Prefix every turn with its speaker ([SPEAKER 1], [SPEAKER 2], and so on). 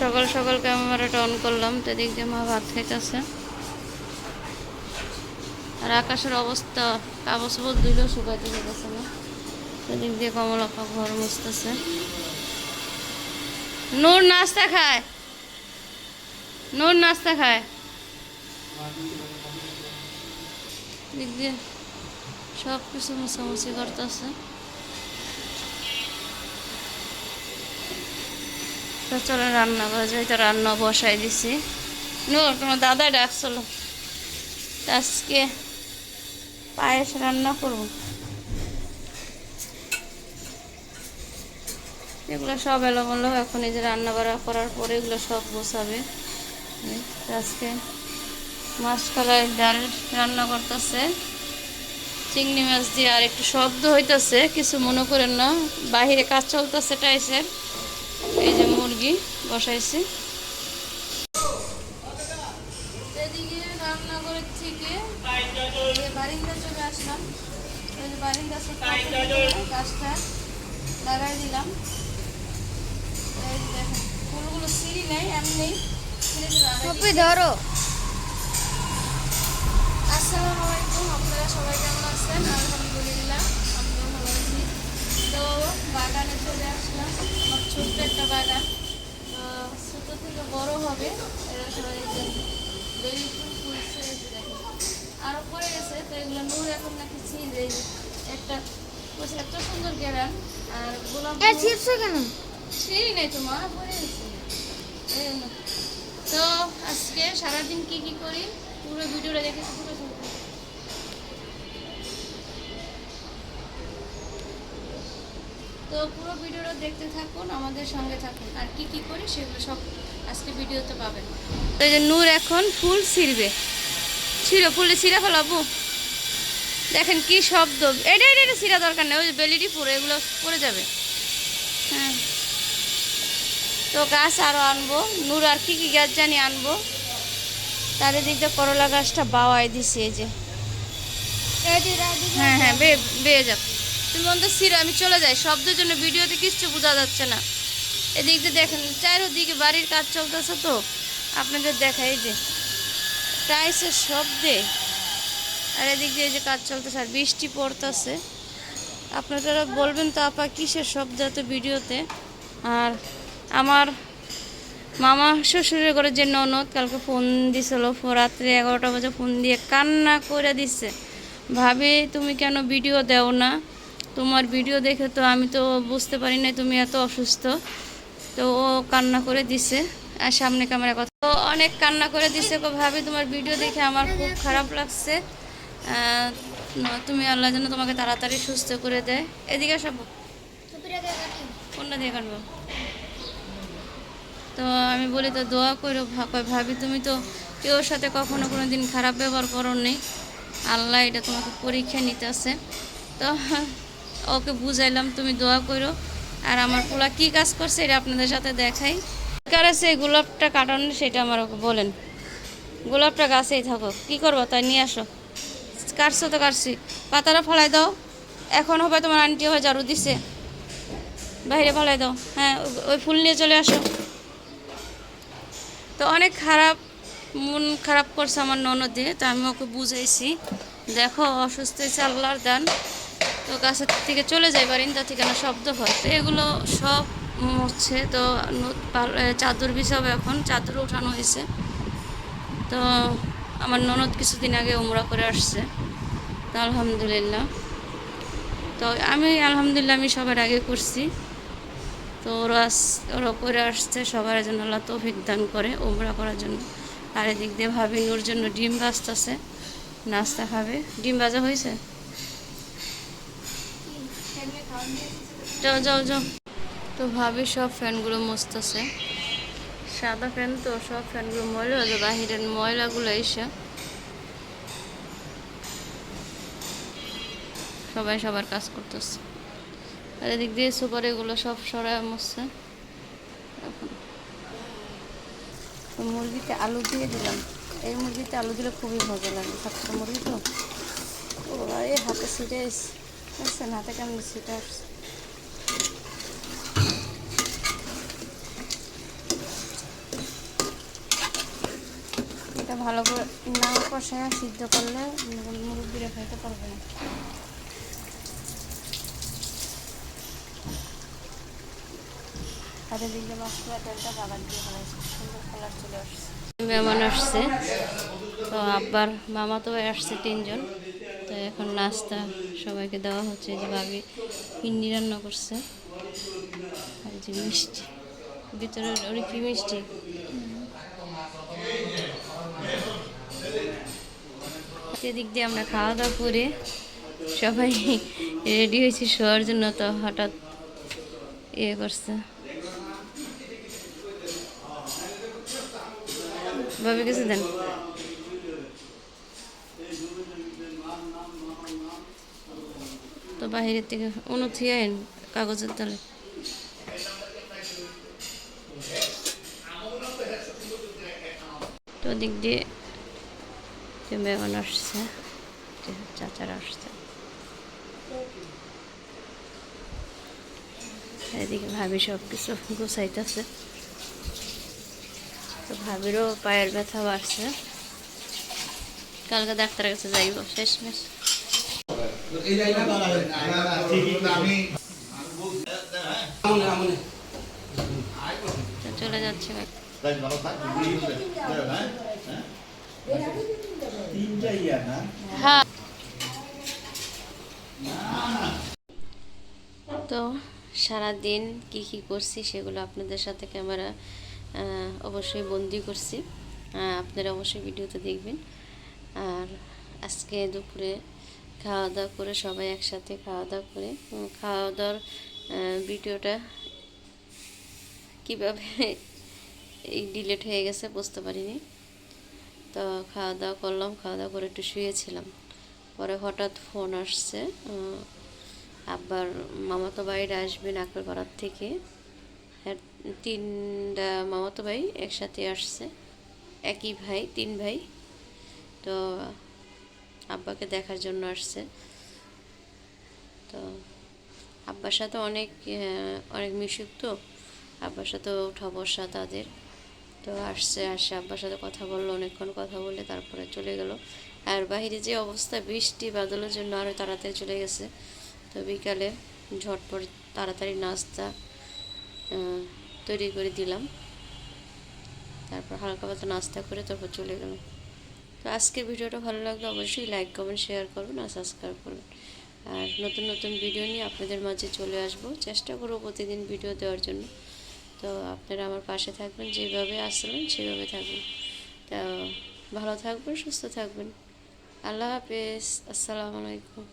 [SPEAKER 1] সকাল সকাল ক্যামেরাটা অন করলাম, তো দিয়ে মা ভাত খাইতেছে। আর আকাশের অবস্থা কাগজ বল দিলেও শুকাইতে যেতেছে না। এদিক দিয়ে কমলাপা ঘর মুছতেছে। নূর নাস্তা খায়। নূর নাস্তা খায়। দিক দিয়ে সব কিছু মোছামুছি করতেছে। চলো রান্না যায় তো রান্না বসাই দিছি। নূর, তোমার দাদা ডাকছিল। আজকে পায়েস রান্না করব। এগুলো সব এলোমেলো, এখন এই যে রান্না বাড়া করার পরে এগুলো সব বসাবে আজকে মাছ কলাই ডাল রান্না করতেছে। চিংড়ি মাছ দিয়ে আর একটু শব্দ হইতাছে, কিছু মনে করেন না। বাহিরে কাজ চলতেছে টাইসের। মুরগি বসাইছি। এদিকে রান্নাঘরের থেকে বারিন্দা চলে আসলাম বারিন্দা গাছটা লাগাই দিলাম। এই যে দেখেন ফুলগুলো সিঁড়ি নেই এমনি।
[SPEAKER 2] ধরো।
[SPEAKER 1] আসসালামু আলাইকুম আপনারা সবাই কেমন আছেন? আলহামদুলিল্লাহ আমিও ভালো আছি। তো বাগানে চলে আসলাম আমার ছোট্ট একটা বাগান। থেকে বড় হবে বেলি ফুল ফুলছে দেখেন। পড়ে গেছে তো এগুলো নূর এখন নাকি ছিঁড়ে একটা বলছে এত সুন্দর গেরান আর গোলাপ
[SPEAKER 2] ছিড়ছো কেন?
[SPEAKER 1] ছিঁড়ি নাই তো মা পড়ে গেছে। তো আজকে সারাদিন কি কি করি? পুরো ভিডিওটা দেখে পুরো তো পুরো ভিডিওটা দেখতে থাকুন আমাদের সঙ্গে থাকুন। আর কি কি করি সেগুলো সব আজকে ভিডিওতে পাবেন। তো এই যে নূর এখন ফুল ছিঁড়বে। ছিঁড়ো ফুলে ছিঁড়া ফেলাবো দেখেন কি শব্দ। এটা এটা এটা ছিঁড়া দরকার নেই ওই যে বেলিটি পুরো এগুলো পড়ে যাবে। হ্যাঁ। তো গাছ আরও আনব। নূর আর কি কি গাছ জানি আনব। তাদের দিক দিয়ে করলা গাছটা বাওয়াই দিছে এই যে। হ্যাঁ হ্যাঁ বে বেয়ে যাক। তুমি বন্ধু সিরো আমি চলে যাই। শব্দের জন্য ভিডিওতে কিচ্ছু বোঝা যাচ্ছে না। এদিক দিয়ে দেখেন, চারিদিকে বাড়ির কাজ চলতেছে তো। আপনাদের দেখা এই যে টাইসের শব্দে। আর এদিক দিয়ে যে কাজ চলতেছে, আর বৃষ্টি পড়তেছে। আপনারা বলবেন তো, আপা, কিসের শব্দ এত ভিডিওতে? আর আমার মামা শ্বশুরের ঘরে যে ননদ, কালকে ফোন দিছিল রাত্রে এগারোটা বাজে ফোন দিয়ে কান্না করে দিচ্ছে ভাবি, তুমি কেন ভিডিও দেও না? তোমার ভিডিও দেখে তো আমি তো বুঝতে পারি না তুমি এত অসুস্থ। তো ও কান্না করে দিছে আর সামনে ক্যামেরা কথা। তো অনেক কান্না করে দিছে ভাবি, তোমার ভিডিও দেখে আমার খুব খারাপ লাগছে। তুমি আল্লাহ যেন তোমাকে তাড়াতাড়ি সুস্থ করে দেয় এদিকে সব দিয়ে কাটবো? তো আমি বলি তো দোয়া করো ভাবি, তুমি তো কেউ সাথে কখনো কোনো দিন খারাপ ব্যবহার করো নেই আল্লাহ এটা তোমাকে পরীক্ষা নিতে নিতেছে। তো ওকে বুঝাইলাম, তুমি দোয়া করো। আর আমার পোলা কি কাজ করছে এটা আপনাদের সাথে দেখাই। কার আছে গোলাপটা কাটানো সেটা আমার বলেন। গোলাপটা গাছেই থাকো কি করব? তাই নিয়ে আসো। কাটছো তো কাটছি। পাতাটা ফলাই দাও। এখন হবে তোমার আন্টি হয়ে ঝাড়ু দিছে। বাইরে ফলাই দাও। হ্যাঁ ওই- ওই ফুল নিয়ে চলে আসো। তো অনেক খারাপ, মন খারাপ করছে আমার ননদে, তো আমি ওকে বুঝাইছি। দেখো, অসুস্থ হয়েছে আল্লাহর দান। তো গাছের থেকে চলে যায় বারিন্দা থেকে না, শব্দ হয়। তো এগুলো সব হচ্ছে তো চাদর বিছাবে এখন। চাদর উঠানো হয়েছে। তো আমার ননদ কিছুদিন আগে উমরা করে আসছে। তো আলহামদুলিল্লাহ। তো আমি আলহামদুলিল্লাহ আমি সবার আগে করছি। তো ওরা ওরা করে আসছে সবার জন্য আল্লাহ তৌফিক দান করে উমরা করার জন্য। আর এদিক দিয়ে ভাবি ওর জন্য ডিম ভাজতেছে, নাস্তা খাবে। ডিম ভাজা হয়েছে? যাও যাও যাও। তো ভাবি সব ফ্যানগুলো মুছতেছে। সাদা ফ্যান তো, সব ফ্যানগুলো ময়লা হয়ে বাহিরের ময়লাগুলো এসে। সবাই সবার কাজ করতেছে। আর এদিক দিয়ে সুপার এগুলো সব সরায় মুছছে। মুরগিতে আলু দিয়ে দিলাম। এই মুরগিতে আলু দিলে খুবই মজা লাগে। সাতটা মুরগি তো? ও হাতে ছিটে দেখছেন হাতে কেমন সেটা আসছে। এটা ভালো করে না কষে সিদ্ধ করলে মুরব্বীরা খাইতে পারবে না। হাতে দিলে মশলা তেলটা বাগান দিয়ে ফেলাইছে সুন্দর কালার চলে আসছে। মেহমান আসছে, তো আব্বার মামা তো আসছে তিনজন। তো এখন নাস্তা সবাইকে দেওয়া হচ্ছে যে ভাবি পিন্ডি রান্না করছে। আর যে মিষ্টি, ভিতরে ওর কি মিষ্টি? এদিক দিয়ে আমরা খাওয়া দাওয়া করে সবাই রেডি হয়েছি শোয়ার জন্য, তো হঠাৎ ইয়ে করছে। ভাবি কিছু দেন? তো বাহিরের থেকে আইন কাগজের তলে। তো দিক দিয়ে মেহমান আসছে চাচারা আসছে। এদিকে ভাবি সব কিছু গুছাইতেছে। তো ভাবিরও পায়ের ব্যথা বাড়ছে। কালকে ডাক্তারের কাছে যাইব, শেষমেশ। চলে যাচ্ছে হ্যাঁ। তো সারাদিন কি কি করছি সেগুলো আপনাদের সাথে ক্যামেরা অবশ্যই বন্দি করছি। আপনারা অবশ্যই ভিডিওতে দেখবেন। আর আজকে দুপুরে খাওয়া দাওয়া করে সবাই একসাথে খাওয়া দাওয়া করে খাওয়া দাওয়ার ভিডিওটা কীভাবে এই ডিলেট হয়ে গেছে বুঝতে পারিনি। তো খাওয়া দাওয়া করলাম খাওয়া দাওয়া করে একটু শুয়েছিলাম। পরে হঠাৎ ফোন আসছে আব্বার মামাতো ভাইরা আসবে নাকলপাড়ার থেকে। হ্যাঁ তিনটা মামাতো ভাই একসাথে আসছে। একই ভাই, তিন ভাই। তো আব্বাকে দেখার জন্য আসছে। তো আব্বার সাথে অনেক অনেক মিশুক তো, আব্বার সাথে ওঠা বসা তাদের। তো আসছে, আসে আব্বার সাথে কথা বলল, অনেকক্ষণ কথা বলে তারপরে চলে গেল। আর বাইরে যে অবস্থা, বৃষ্টি বাদলের জন্য আরও তাড়াতাড়ি চলে গেছে। তো বিকালে ঝটপট তাড়াতাড়ি নাস্তা তৈরি করে দিলাম। তারপর হালকা পাতলা নাস্তা করে তারপর চলে গেলাম তো আজকের ভিডিওটা ভালো লাগলে অবশ্যই লাইক কমেন্ট শেয়ার করুন আর সাবস্ক্রাইব করুন আর নতুন নতুন ভিডিও নিয়ে আপনাদের মাঝে চলে আসব। চেষ্টা করব প্রতিদিন ভিডিও দেওয়ার জন্য। তো আপনারা আমার পাশে থাকবেন, যেভাবে আসবেন, সেভাবে থাকবেন। তা ভালো থাকবেন, সুস্থ থাকবেন। আল্লাহ হাফেজ। আসসালামু আলাইকুম।